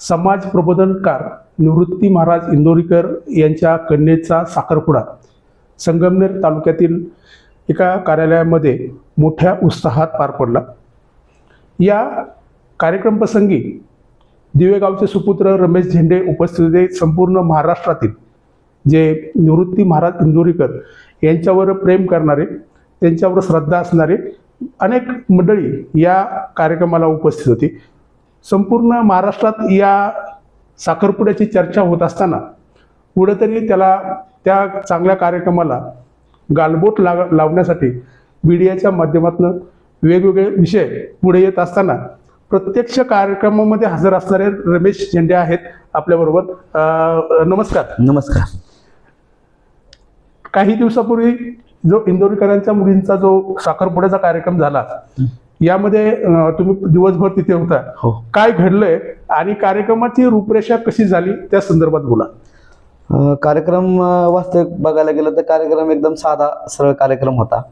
समाज प्रबोधनकार निवृत्ती महाराज इंदोरीकर यांच्या कन्येचा साखरपुडा. संगमनेर तालुक्यातील एका कार्यालयामध्ये मोठ्या उत्साहात पार पडला. या कार्यक्रमप्रसंगी दिवेगावचे सुपुत्र रमेश झेंडे उपस्थित होते. संपूर्ण महाराष्ट्रातील जे निवृत्ती महाराज इंदोरीकर यांच्यावर प्रेम करणारे त्यांच्यावर श्रद्धा असणारे अनेक मंडळी या कार्यक्रमाला उपस्थित होती. संपूर्ण महाराष्ट्रात या साखरपुड्याची चर्चा होत असताना कुठेतरी त्याला त्या चांगल्या कार्यक्रमाला गालबोट लाग लावण्यासाठी मीडियाच्या माध्यमातून वेगवेगळे विषय पुढे येत असताना प्रत्यक्ष कार्यक्रमामध्ये हजर असणारे रमेश झेंडे आहेत आपल्याबरोबर. नमस्कार. नमस्कार. काही दिवसापूर्वी जो इंदोरीकरांच्या मुलींचा जो साखरपुड्याचा कार्यक्रम झाला यामध्ये तुम्ही दिवसभर तिथे होता. हो. काय घडलंय आणि कार्यक्रमाची रूपरेषा कशी झाली? त्या संदर्भात बोला. कार्यक्रम वास्तविक बघायला गेलं तर कार्यक्रम एकदम साधा सरळ कार्यक्रम होता.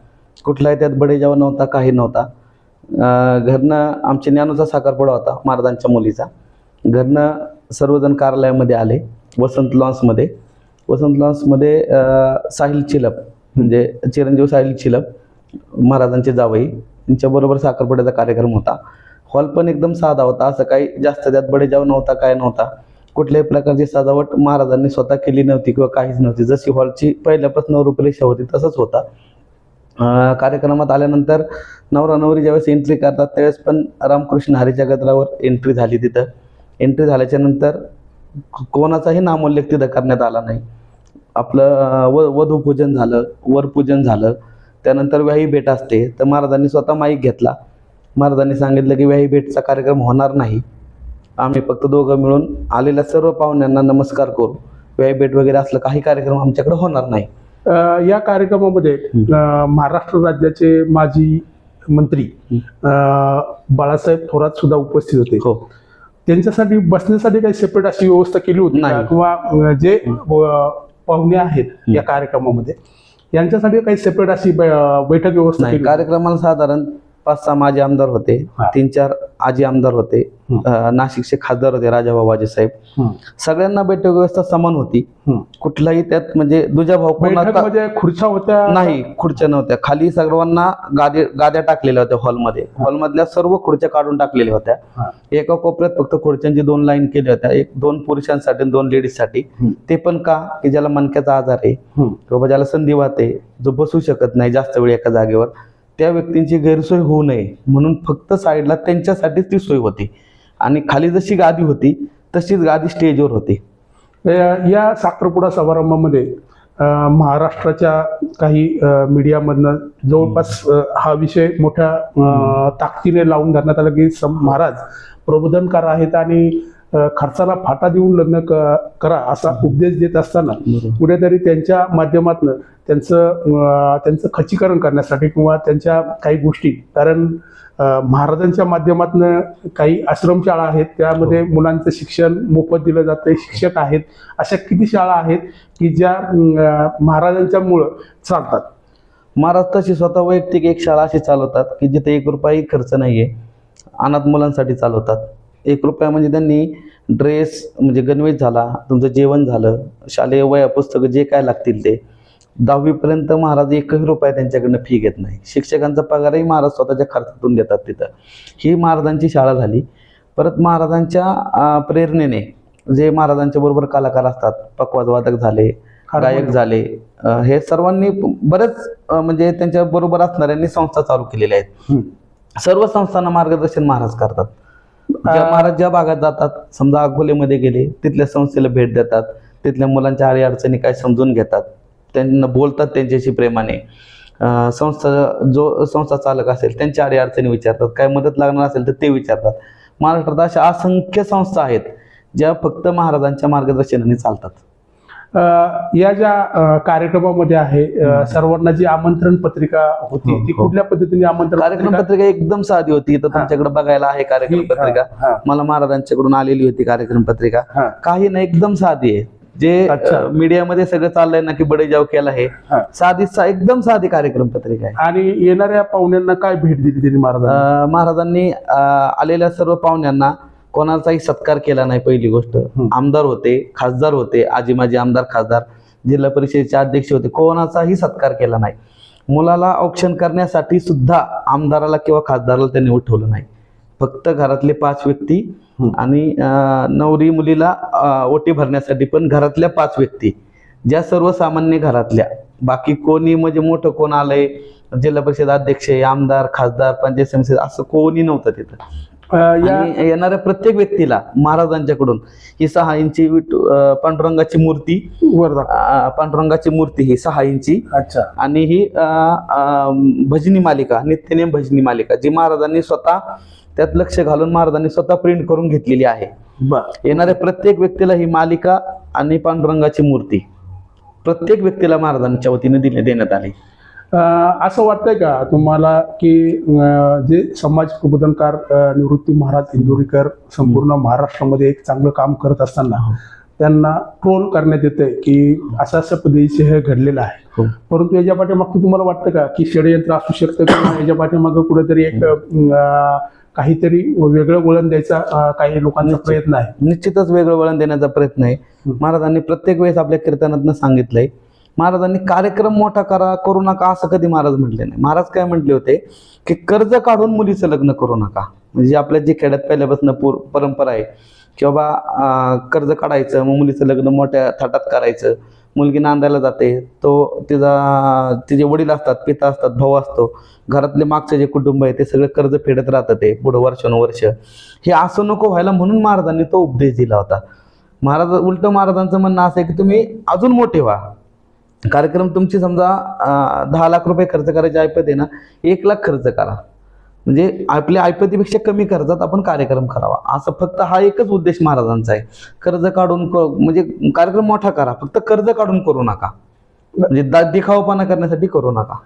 कुठलाही त्यात बडेजाव नव्हता काही नव्हता. घरनं आमच्या ज्ञानूचा साखरपुडा होता महाराजांच्या मुलीचा. घरनं सर्वजण कार्यालयामध्ये आले वसंत लॉन्समध्ये. वसंत लॉन्समध्ये साहिल चिलप म्हणजे चिरंजीव साहिल चिलप महाराजांचे जावई त्यांच्याबरोबर साखरपुड्याचा कार्यक्रम होता. हॉल पण एकदम साधा होता. असं काही जास्त त्यात बडेजाव नव्हता काय नव्हता. कुठल्याही प्रकारची सजावट महाराजांनी स्वतः केली नव्हती किंवा काहीच नव्हती. जशी हॉलची पहिल्यापासून रूपरेषा होती तसंच होता. कार्यक्रमात आल्यानंतर नवरा नवरी ज्यावेळेस एंट्री करतात त्यावेळेस पण रामकृष्ण हरीच्या गजरावर एंट्री झाली तिथं. एंट्री झाल्याच्यानंतर कोणाचाही नामोल्लेख तिथं करण्यात आला नाही. आपलं व वधूपूजन झालं वरपूजन झालं. त्यानंतर व्याही भेट असते. तर महाराजांनी स्वतः माईक घेतला. महाराजांनी सांगितलं की व्याही भेटचा कार्यक्रम होणार नाही. आम्ही फक्त दोघं मिळून आलेल्या सर्व पाहुण्यांना नमस्कार करू. व्याही भेट वगैरे असलं काही कार्यक्रम आमच्याकडे होणार नाही. या कार्यक्रमामध्ये महाराष्ट्र राज्याचे माजी मंत्री बाळासाहेब थोरात सुद्धा उपस्थित होते. हो. त्यांच्यासाठी बसण्यासाठी काही सेपरेट अशी व्यवस्था केली होती. किंवा जे पाहुणे आहेत या कार्यक्रमामध्ये? यांच्यासाठी काही सेपरेट अशी बैठक व्यवस्था नाही केली होती? कार्यक्रमाला साधारण पाच सहा माजी आमदार होते. तीन चार आजी आमदार होते नाशिकचे खासदार होते राजाबाबाजी साहेब. हं. सगळ्यांना बैठक व्यवस्था समान होती. कुठलाही त्यात म्हणजे दुजा भाऊ खुर्च्या होत्या? नाही खुर्च्या नव्हत्या. खाली सर्वांना गादी गाद्या टाकलेल्या होत्या हॉलमध्ये. हॉलमधल्या सर्व खुर्च्या काढून टाकलेल्या होत्या. एका कोपऱ्यात फक्त खुर्च्यांची दोन लाईन केल्या होत्या. एक दोन पुरुषांसाठी दोन लेडीजसाठी. ते पण का? की ज्याला मणक्याचा आजार आहे. किंवा ज्याला संधिवात आहे जो बसू शकत नाही जास्त वेळ एका जागेवर. त्या व्यक्तींची गैरसोय होऊ नये म्हणून फक्त साईडला त्यांच्यासाठीच ती सोय होती. आणि खाली जशी गादी होती तशीच गादी स्टेजवर होती. या- साखरपुडा समारंभामध्ये महाराष्ट्राच्या काही मीडियामधनं जवळपास हा विषय मोठ्या ताकदीने लावून धरण्यात आला की सम- महाराज प्रबोधनकार आहेत आणि खर्चाला फाटा देऊन लग्न क- करा असा उपदेश देत असताना कुठेतरी त्यांच्या माध्यमातून त्यांचं त्यांचं खच्चीकरण करण्यासाठी किंवा त्यांच्या काही गोष्टी कारण महाराजांच्या माध्यमातून काही आश्रमशाळा आहेत त्यामध्ये मुलांचं शिक्षण मोफत दिलं जातं शिक्षक आहेत अशा किती शाळा आहेत की ज्या अं, महाराजांच्या मुळं चालतात? महाराज तशी स्वतः वैयक्तिक एक शाळा अशी चालवतात की जिथे एक रुपयाही खर्च नाहीये अनाथ मुलांसाठी चालवतात. एक रुपया म्हणजे त्यांनी ड्रेस म्हणजे गणवेश झाला तुमचं जेवण झालं शालेय वया पुस्तकं जे काय लागतील ते. दहावीपर्यंत महाराज एकही रुपया त्यांच्याकडनं फी घेत नाही. शिक्षकांचा पगारही महाराज स्वतःच्या खर्चातून देतात तिथं. ही महाराजांची शाळा झाली. परत महाराजांच्या प्रेरणेने जे महाराजांच्या बरोबर कलाकार असतात पकवाजवादक झाले गायक झाले हे सर्वांनी बरेच म्हणजे त्यांच्या बरोबर असणाऱ्यांनी संस्था चालू केलेल्या आहेत. सर्व संस्थांना मार्गदर्शन महाराज करतात. ज्या महाराज ज्या भागात जातात समजा अकोलेमध्ये गेले तिथल्या संस्थेला भेट देतात तिथल्या मुलांच्या अडी अडचणी काय समजून घेतात त्यांना बोलतात त्यांच्याशी प्रेमाने. संस्था जो संस्था चालक असेल त्यांच्या अडी अडचणी विचारतात काय मदत लागणार असेल तर ते विचारतात. महाराष्ट्रात अशा असंख्य संस्था आहेत ज्या फक्त महाराजांच्या मार्गदर्शनाने चालतात. या ज्या कार्यक्रमामध्ये आहे सर्वांना जी आमंत्रण पत्रिका होती हो, ती हो. कुठल्या पद्धतीने आमंत्रण कार्यक्रम पत्रिका? एकदम साधी होती तर तुमच्याकडे बघायला आहे कार्यक्रम ही- पत्रिका. मला महाराजांच्याकडून आलेली होती कार्यक्रम पत्रिका. काही नाही एकदम साधी आहे जे मीडियामध्ये सगळं चाललंय ना की बडेजाव केला आहे हा. साधी सा- एकदम साधी कार्यक्रम पत्रिका आहे आणि येणाऱ्या पाहुण्यांना काय भेट दिली त्यांनी महाराजांनी आलेल्या सर्व पाहुण्यांना कोणाचाही सत्कार केला नाही पहिली गोष्ट. आमदार होते खासदार होते आजी माजी आमदार खासदार जिल्हा परिषदेचे अध्यक्ष होते कोणाचाही सत्कार केला नाही. मुलाला औक्षण करण्यासाठी सुद्धा आमदाराला किंवा खासदाराला त्यांनी उठवलं नाही. फक्त घरातले पाच व्यक्ती. आणि नवरी मुलीला ओटी भरण्यासाठी पण घरातल्या पाच व्यक्ती. ज्या सर्वसामान्य घरातल्या. बाकी कोणी म्हणजे मोठं कोण आलंय जिल्हा परिषद अध्यक्ष आमदार खासदार पंचायत समिती असं कोणी नव्हतं तिथं. आणि येणाऱ्या प्रत्येक व्यक्तीला महाराजांच्याकडून ही सहा इंची पांडुरंगाची मूर्ती पांडुरंगाची मूर्ती ही सहा इंची. अच्छा. आणि ही भजनी मालिका नित्यनेम भजनी मालिका जी महाराजांनी स्वतः त्यात लक्ष घालून महाराजांनी स्वतः प्रिंट करून घेतलेली आहे. येणाऱ्या प्रत्येक व्यक्तीला ही मालिका आणि पांडुरंगाची मूर्ती प्रत्येक व्यक्तीला महाराजांच्या वतीने दिले देण्यात आली. असं वाटतंय का तुम्हाला की जे समाज प्रबोधनकार निवृत्ती महाराज इंदुरीकर संपूर्ण महाराष्ट्रामध्ये एक चांगलं काम करत असताना त्यांना ट्रोल करण्यात येते की असं असं पद्धतीचे हे घडलेलं आहे. हो. परंतु याच्या पाठीमागचं तुम्हाला वाटतं का की षडयंत्र असू शकतं किंवा याच्या पाठीमागं कुठेतरी एक काहीतरी वेगळं वळण द्यायचा काही लोकांचा प्रयत्न आहे? निश्चितच वेगळं वळण देण्याचा प्रयत्न आहे. महाराजांनी प्रत्येक वेळेस आपल्या कीर्तनातनं सांगितलंय महाराजांनी कार्यक्रम मोठा करा करू नका असं कधी महाराज म्हटले नाही. महाराज काय म्हटले होते की कर्ज काढून मुलीचं लग्न करू नका. म्हणजे आपल्या जे खेड्यात पहिल्यापासून पूर परंपरा आहे की बाबा कर्ज काढायचं मग मुलीचं लग्न मोठ्या थाटात करायचं. मुलगी नांदायला जाते तो तिचा तिचे वडील असतात पिता असतात भाऊ असतो. घरातले मागचे जे कुटुंब आहे ते सगळे कर्ज फेडत राहतं ते पुढं वर्षानुवर्ष. हे असं नको व्हायला म्हणून महाराजांनी तो उपदेश दिला होता. महाराज उलट महाराजांचं म्हणणं असं आहे की तुम्ही अजून मोठे व्हा. कार्यक्रम तुमची समजा दहा लाख रुपये खर्च करायची ऐपत आहे ना एक लाख खर्च करा. म्हणजे आपल्या ऐपतीपेक्षा कमी खर्चात आपण कार्यक्रम करावा. असं फक्त हा एकच उद्देश महाराजांचा आहे. कर्ज काढून म्हणजे कार्यक्रम मोठा करा. फक्त कर्ज काढून करू नका. म्हणजे दिखावपणा करण्यासाठी करू नका.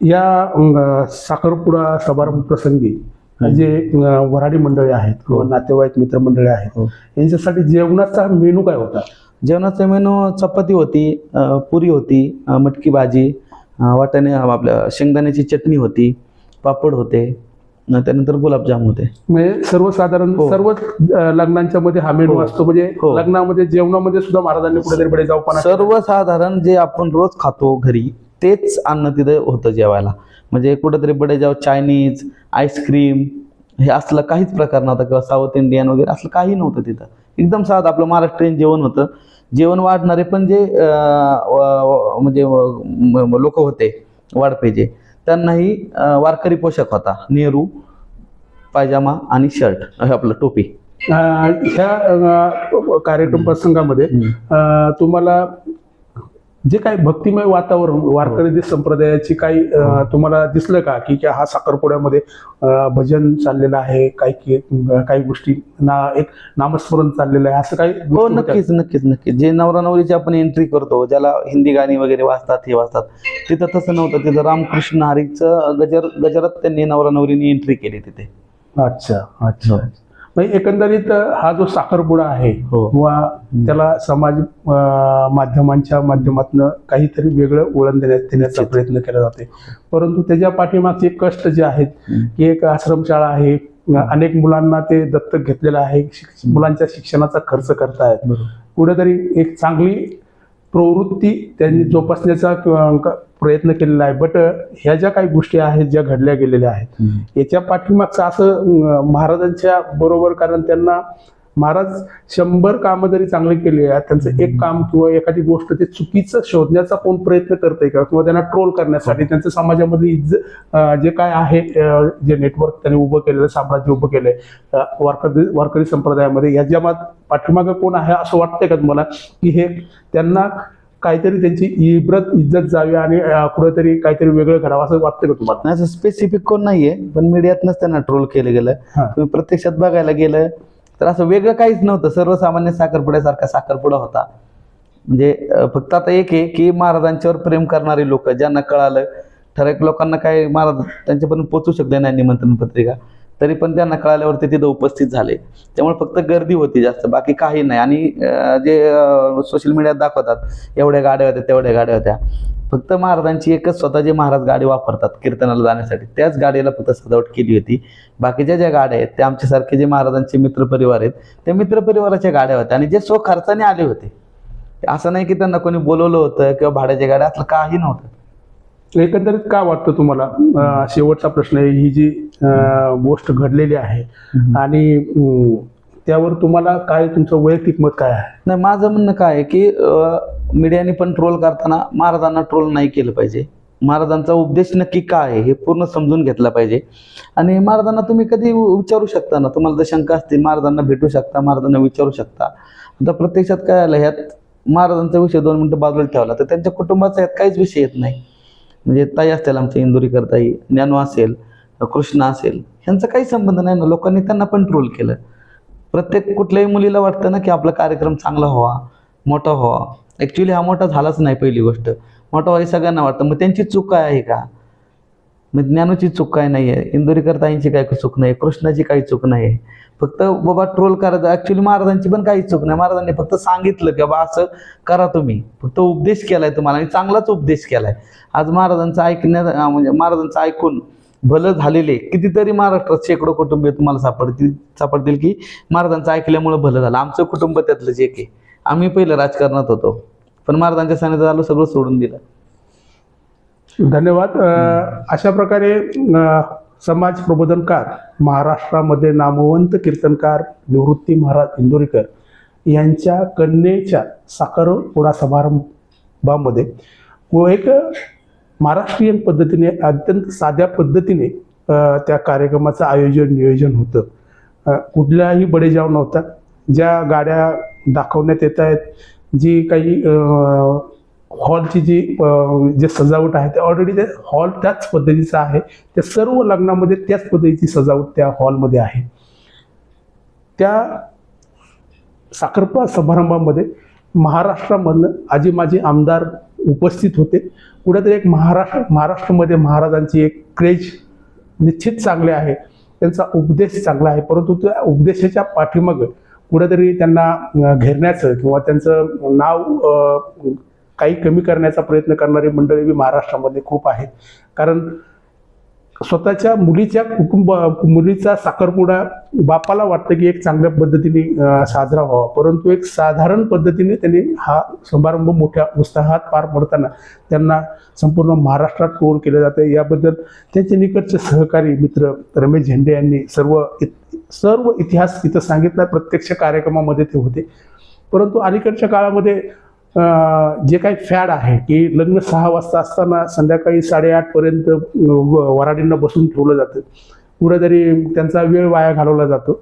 या साखरपुडा समारंभ प्रसंगी जे वऱ्हाडी मंडळी आहेत किंवा नातेवाईक मित्रमंडळी आहेत हो. यांच्यासाठी जेवणाचा मेनू काय होता? जेवणाचा मेनू चपाती होती पुरी होती मटकी भाजी वाटाणे आपल्या शेंगदाण्याची चटणी होती पापड होते त्यानंतर गुलाबजाम होते म्हणजे सर्वसाधारण हो. सर्वच लग्नांच्या मध्ये हा मेनू हो. असतो म्हणजे हो. लग्नामध्ये जेवणामध्ये सुद्धा महाराजांनी कुठेतरी बडे जाऊ पण सर्वसाधारण जे आपण रोज खातो घरी तेच अन्न तिथं होतं जेवायला म्हणजे कुठेतरी बडेजाव चायनीज आईस्क्रीम हे असलं काहीच प्रकार नव्हता किंवा साऊथ इंडियन वगैरे असलं काही नव्हतं तिथं. एकदम साधं आपलं महाराष्ट्रीयन जेवण होतं. जेवण वाढणारे पण जे म्हणजे लोक होते वाढपेजे त्यांनाही वारकरी पोशाख होता. नेहरू पायजामा आणि शर्ट आपलं टोपी. ह्या कार्यक्रम प्रसंगामध्ये तुम्हाला जे काही भक्तिमय वातावरण वारकरी संप्रदायाची काही अ, तुम्हाला दिसलं का की हा साखरपुड्यामध्ये भजन चाललेलं आहे? काही काही गोष्टी ना एक नामस्मरण चाललेलं आहे? असं काही हो? नक्कीच नक्कीच नक्कीच. जे नवरा नवरीची आपण एंट्री करतो ज्याला हिंदी गाणी वगैरे वाचतात हे वाचतात तिथं तसं नव्हतं. तिथं रामकृष्ण हरीचं गजर गजरात त्यांनी नवरा नवरीने एंट्री केली तिथे. अच्छा अच्छा. म्हणजे एकंदरीत हा जो साखरपुडा आहे हो. किंवा त्याला समाज माध्यमांच्या माध्यमातून काहीतरी वेगळं वळण देण्यात देण्याचा प्रयत्न केला जाते परंतु त्याच्या पाठीमागचे कष्ट जे आहेत की एक आश्रमशाळा आहे अनेक मुलांना ते दत्तक घेतलेलं आहे मुलांच्या शिक्षणाचा खर्च करतायत. कुठेतरी एक चांगली प्रवृत्ती त्यांनी जोपासण्याचा प्रयत्न केलेला आहे. बट ह्या ज्या काही गोष्टी आहेत ज्या घडल्या गेलेल्या आहेत याच्या पाठीमागचं असं महाराजांच्या बरोबर कारण त्यांना महाराज शंभर कामं जरी चांगली केली आहेत त्यांचं एक काम किंवा एखादी गोष्ट ते चुकीचं शोधण्याचा कोण प्रयत्न करतंय का? किंवा त्यांना ट्रोल करण्यासाठी त्यांचं समाजामध्ये जे काय आहे जे नेटवर्क त्यांनी उभं केलेलं साम्राज्य उभं केलंय वारकरी वारकरी संप्रदायामध्ये याच्या मात पाठीमागं कोण आहे असं वाटतंय का तुम्हाला? की हे त्यांना काहीतरी त्यांची इब्रत इज्जत जावी आणि कुठेतरी काहीतरी वेगळं करावं असं वाटतं का तुम्हाला? नाही असं स्पेसिफिक कोण नाहीये पण मीडियातनंच त्यांना ट्रोल केलं गेलं. हा. तुम्ही प्रत्यक्षात बघायला गेलं तर असं वेगळं काहीच नव्हतं. सर्वसामान्य साखरपुड्यासारखा साखरपुडा होता. म्हणजे फक्त आता एक आहे की महाराजांच्यावर प्रेम करणारी लोक ज्यांना कळालं ठराविक लोकांना काय महाराज त्यांच्यापर्यंत पोचू शकले नाही निमंत्रण पत्रिका तरी पण त्यांना कळाल्यावर ते तिथं उपस्थित झाले. त्यामुळे फक्त गर्दी होती जास्त बाकी काही नाही. आणि जे सोशल मीडियात दाखवतात एवढ्या गाड्या होत्या तेवढ्या गाड्या होत्या. फक्त महाराजांची एकच स्वतःची महाराज गाडी वापरतात कीर्तनाला जाण्यासाठी. त्याच गाडीला फक्त सजावट केली होती. बाकीच्या ज्या गाड्या आहेत त्या आमच्यासारखे जे महाराजांचे मित्रपरिवार आहेत त्या मित्रपरिवाराच्या गाड्या होत्या आणि जे स्वखर्चाने आले होते. असं नाही की त्यांना कोणी बोलवलं होतं किंवा भाड्याच्या गाड्या असलं काही नव्हतं. एकंदरीत काय वाटतं तुम्हाला? शेवटचा प्रश्न आहे ही जी गोष्ट घडलेली आहे आणि त्यावर तुम्हाला काय तुमचं वैयक्तिक मत काय आहे? नाही माझं म्हणणं काय आहे की मीडियाने पण ट्रोल करताना महाराजांना ट्रोल नाही केलं पाहिजे. महाराजांचा उपदेश नक्की काय आहे हे पूर्ण समजून घेतला पाहिजे. आणि महाराजांना तुम्ही कधी विचारू शकता ना? तुम्हाला जर शंका असतील महाराजांना भेटू शकता महाराजांना विचारू शकता. आता प्रत्यक्षात काय आलं ह्यात महाराजांचा विषय दोन मिनटं बाजूला ठेवला तर त्यांच्या कुटुंबाचा ह्यात काहीच विषय येत नाही. म्हणजे ताई असतील आमच्या इंदुरीकर ताई ज्ञानू असेल कृष्णा असेल ह्यांचा काही संबंध नाही ना? लोकांनी त्यांना पण ट्रोल केलं. प्रत्येक कुठल्याही मुलीला वाटतं ना की आपला कार्यक्रम चांगला व्हावा मोठा व्हावा. ॲक्च्युली हा मोठा झालाच नाही पहिली गोष्ट. मोठा व्हावी सगळ्यांना वाटतं. मग त्यांची चूक काय आहे का? मग ज्ञानूची चूक काय नाही आहे इंदोरीकर ताईंची काही चूक नाही? कृष्णाची काही चूक नाही? आहे फक्त बाबा ट्रोल करायचं ॲक्च्युली महाराजांची पण काही चूक नाही. महाराजांनी फक्त सांगितलं की बाबा असं करा तुम्ही. फक्त उपदेश केलाय तुम्हाला. आणि चांगलाच उपदेश केलाय. आज महाराजांचं ऐकण्यात म्हणजे महाराजांचं ऐकून भलं झालेले कितीतरी महाराष्ट्रात शेकडो कुटुंबीय तुम्हाला सापडतील सापडतील की महाराजांचं ऐकल्यामुळं भलं झालं. आमचं कुटुंब त्यातलं जे की आम्ही पहिलं राजकारणात होतो. पण महाराजांच्या सानिध्यात आलो सगळं सोडून दिलं. धन्यवाद. अशा प्रकारे समाज प्रबोधनकार महाराष्ट्रामध्ये नामवंत कीर्तनकार निवृत्ती महाराज इंदोरीकर यांच्या कन्येच्या साखरपुडा समारंभामध्ये व एक महाराष्ट्रीयन पद्धतीने अत्यंत साध्या पद्धतीने त्या कार्यक्रमाचं आयोजन नियोजन होतं. कुठल्याही कुठलाही बडेजाव नव्हता. ज्या गाड्या दाखवण्यात येत आहेत जी काही हॉलची जी जे सजावट आहे ते ऑलरेडी ते हॉल त्याच पद्धतीचा आहे. त्या सर्व लग्नामध्ये त्याच पद्धतीची सजावट त्या हॉलमध्ये आहे. त्या साखरपा समारंभामध्ये महाराष्ट्रामधनं आजी माजी आमदार उपस्थित होते. कुठेतरी एक महाराष्ट्र महाराष्ट्रामध्ये महाराजांची एक क्रेज निश्चित चांगले आहे. त्यांचा उपदेश चांगला आहे. परंतु त्या उपदेशाच्या पाठीमागं कुठेतरी त्यांना घेरण्याचं किंवा त्यांचं नाव काही कमी करण्याचा प्रयत्न करणारी मंडळी बी महाराष्ट्रामध्ये खूप आहेत. कारण स्वतःच्या मुलीच्या कुटुंब मुलीचा साखरपुडा बापाला वाटतं की एक चांगल्या पद्धतीने साजरा व्हावा. परंतु एक साधारण पद्धतीने त्यांनी हा समारंभ मोठ्या उत्साहात पार पडताना त्यांना संपूर्ण महाराष्ट्रात ट्रोल केलं जातं याबद्दल त्यांचे निकटचे सहकारी मित्र रमेश झेंडे यांनी सर्व इत- सर्व इतिहास इथं सांगितला. प्रत्यक्ष कार्यक्रमामध्ये ते होते. परंतु अलीकडच्या काळामध्ये जे काही फॅड आहे की लग्न सहा वाजता असताना संध्याकाळी साडेआठपर्यंत वराडींना बसून ठेवलं जातं. कुठेतरी त्यांचा वेळ वाया घालवला जातो.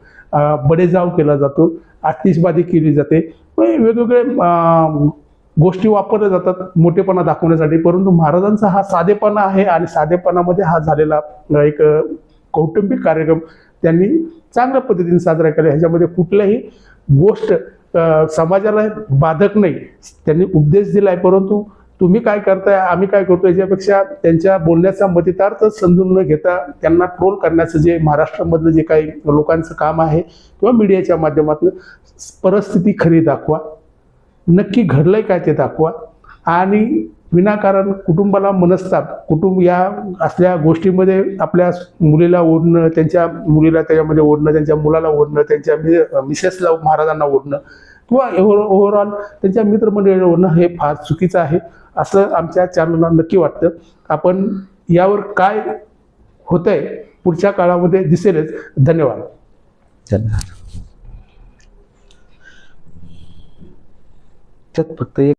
बडेजाव केला जातो. आतिषबाजी केली जाते. वेगवेगळे गोष्टी वापरल्या जातात मोठेपणा दाखवण्यासाठी. परंतु महाराजांचा हा साधेपणा आहे आणि साधेपणामध्ये हा झालेला एक कौटुंबिक कार्यक्रम त्यांनी चांगल्या पद्धतीने साजरा केला. ह्याच्यामध्ये कुठल्याही गोष्ट समाजाला बाधक नाही. त्यांनी उपदेश दिलाय परंतु तुम्ही काय करताय आम्ही काय करतो याच्यापेक्षा त्यांच्या बोलण्याचा मतितार्थ समजून न घेता त्यांना ट्रोल करण्याचं जे महाराष्ट्रामधलं जे काही लोकांचं काम आहे किंवा मीडियाच्या माध्यमातून परिस्थिती खरी दाखवा. नक्की घडलंय काय ते दाखवा. आणि विनाकारण कुटुंबाला मनस्ताप कुटुंब या असल्या गोष्टीमध्ये आपल्या मुलीला ओढणं त्यांच्या मुलीला त्याच्यामध्ये ओढणं त्यांच्या मुलाला ओढणं त्यांच्या मि- मिसेसला महाराजांना ओढणं किंवा ओव्हरऑल त्यांच्या मित्रमंडळीला ओढणं हे फार चुकीचं आहे असं आमच्या चॅनलला नक्की वाटतं. आपण यावर काय होतंय पुढच्या काळामध्ये दिसेलच. धन्यवाद. धन्यवाद. त्यात फक्त एक